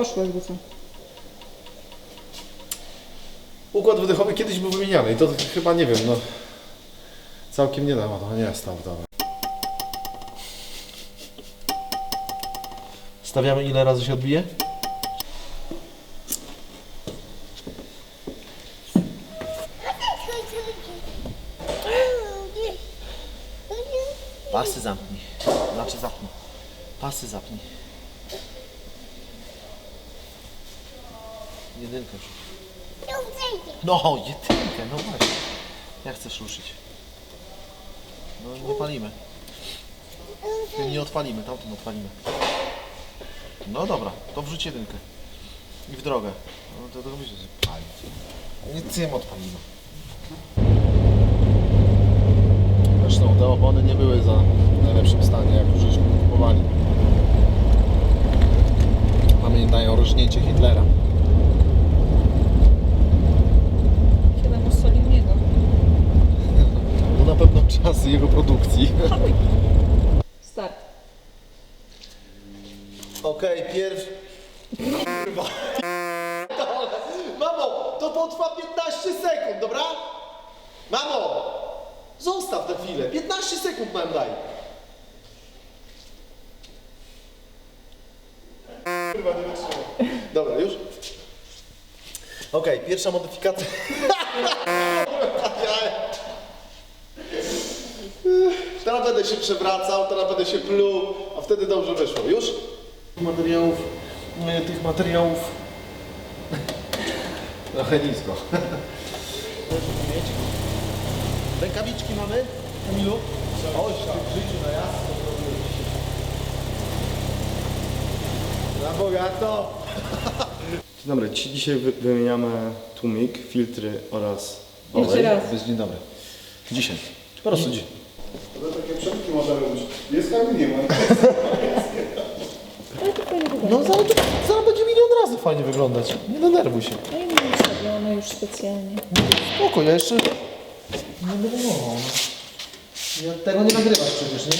Poszło jakby co. Układ wydechowy kiedyś był wymieniany i to chyba nie wiem, no całkiem niedawno, to nie jest tam dobra. Stawiamy ile razy się odbije? Pasy zamknij. Znaczy zapnij. Pasy zapnij. Jedynkę rzuć. No, jedynkę, no właśnie. Jak chcesz ruszyć? No nie palimy. Tym nie odpalimy, tamtym odpalimy. No dobra, to wrzuć jedynkę. I w drogę. No to to będzie palić. Nic nie odpalimy. Zresztą te opony nie były za najlepszym stanie, jak już Okej, pierwszy. Kurwa. Mamo, to potrwa 15 sekund, dobra? Mamo! Zostaw na chwilę. 15 sekund mam daj. Nie. Dobra, już? Okej, pierwsza modyfikacja. Teraz będę się przewracał, teraz będę się pluł, a wtedy dobrze wyszło. Już? Materiałów, nie, tych materiałów. Trochę nisko. Rękawiczki mamy, Kamilu? Oj, w życiu na jasno Na bogato! Dzień dobry, Ci dzisiaj wy- wymieniamy tłumik, filtry oraz Jeszcze olej. raz. Dzień dobry. Dzisiaj. Po prostu dzisiaj. Takie przebitki możemy robić. Jest kamień, nie ma. No zaraz, zaraz będzie milion razy fajnie wyglądać. Nie denerwuj się. No i nie ustawione już specjalnie. Spoko, ja jeszcze... Nie będę. Ja tego nie nagrywasz przecież, nie?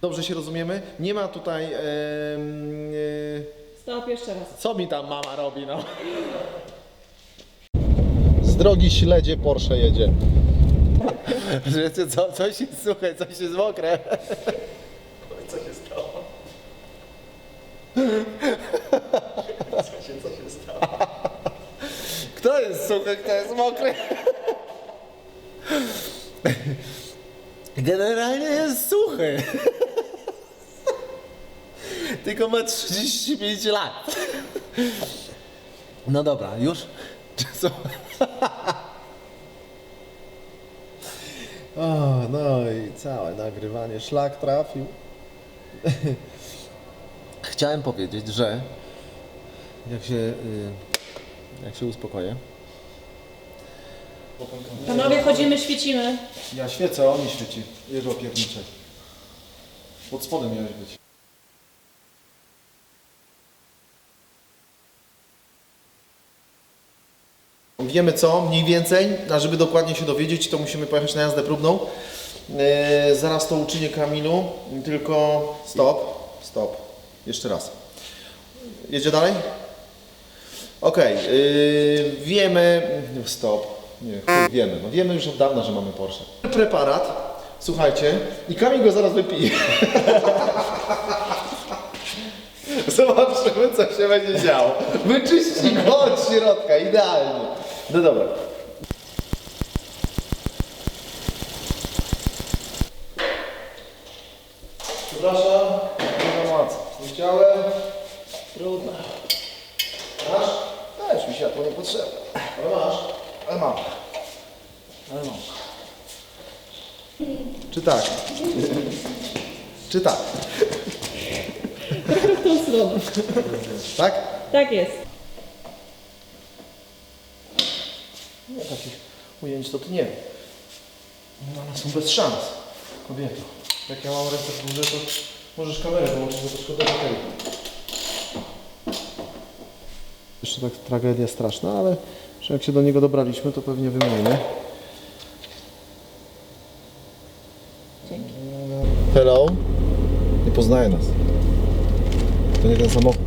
Dobrze się rozumiemy? Nie ma tutaj... em, e, Stop jeszcze raz. Co mi tam mama robi, no? Z drogi śledzie Porsche jedzie. Wiecie co, coś jest suche, coś jest mokre. Co się stało? Co się, co się stało? Kto jest suchy, kto jest mokry? Generalnie jest suchy. Tylko ma 35 lat. No dobra, już? Czy co? O, no i całe nagrywanie, szlak trafił. Chciałem powiedzieć, że jak się, y, jak się uspokoję. Panowie, chodzimy, świecimy. Ja świecę, a on nie świeci. Jeżo piernicze. Pod spodem miałeś być. Wiemy co, mniej więcej, a żeby dokładnie się dowiedzieć, to musimy pojechać na jazdę próbną. Yy, zaraz to uczynię Kamilu, tylko stop, stop, jeszcze raz. Jedzie dalej? Okej, yy, wiemy, stop, nie, wiemy, no wiemy już od dawna, że mamy Porsche. Preparat, słuchajcie, i Kamil go zaraz wypije. Zobaczymy, co się będzie działo. Wyczyści go od środka, idealnie. No dobra. Przepraszam, nie mam Nie chciałem. Trudno. Masz? Też mi światło nie potrzebne. Ale masz? Ale mam. Ale mam. Czy tak? Czy tak? W tą stronę. Tak? Tak jest. Nie, takich ujęć to ty nie wiem. No, one są bez szans. Kobieto. Jak ja mam ręce w górze, to możesz kamerę wyłączyć, bo to szkoda baterii. Jeszcze tak tragedia straszna, ale że jak się do niego dobraliśmy, to pewnie wymienimy. Dzięki. Hello? Nie poznaje nas. To nie ten samochód.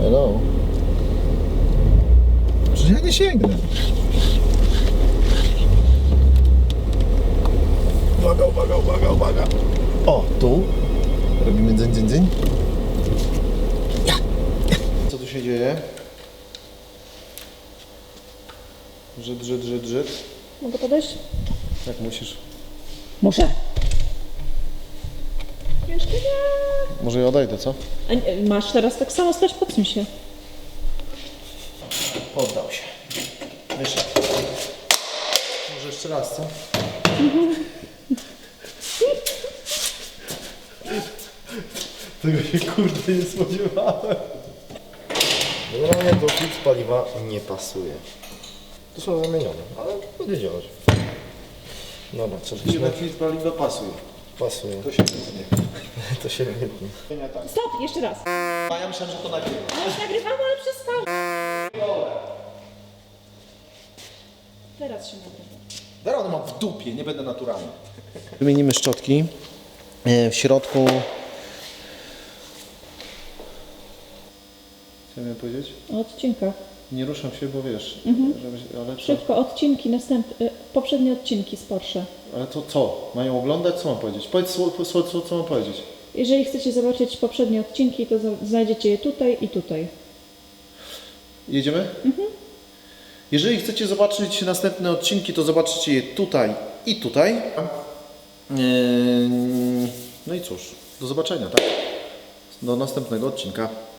Hello? Przecież ja nie sięgnę. Uwaga, uwaga, uwaga, uwaga. O, tu. Robimy dzień, dzień. Ja. Co tu się dzieje? Żyd, żyd, żyd, żyd. Mogę podejść? Jak musisz? Muszę. Jeszcze nie. Może ja odejdę, co? A nie, masz teraz tak samo stać, podsuń się. Poddał się. Wyszedł. Może jeszcze raz, co? Tego się kurde nie spodziewałem. Generalnie do filtr paliwa nie pasuje. To są wymienione, ale podwiedziało się. Dobra, przeżyliśmy. filtr paliwa pasuje. Pasuje. To się nie. To się wytnie. Stop, jeszcze raz. A ja myślałem, że to nagrywa. No już nagrywamy, ale. Teraz się nagrywa. Teraz mam w dupie, nie będę naturalny. Wymienimy szczotki. E, W środku... Co miałem powiedzieć? O odcinkach. Nie ruszam się, bo wiesz, żebyś, ale co? Szybko, odcinki następne, poprzednie odcinki z Porsche. Ale to co? Mają oglądać? Co mam powiedzieć? Powiedz słowo, co, co mam powiedzieć. Jeżeli chcecie zobaczyć poprzednie odcinki, to znajdziecie je tutaj i tutaj. Jedziemy? Jeżeli chcecie zobaczyć następne odcinki, to zobaczycie je tutaj i tutaj. Eee, No i cóż, do zobaczenia, tak? Do następnego odcinka.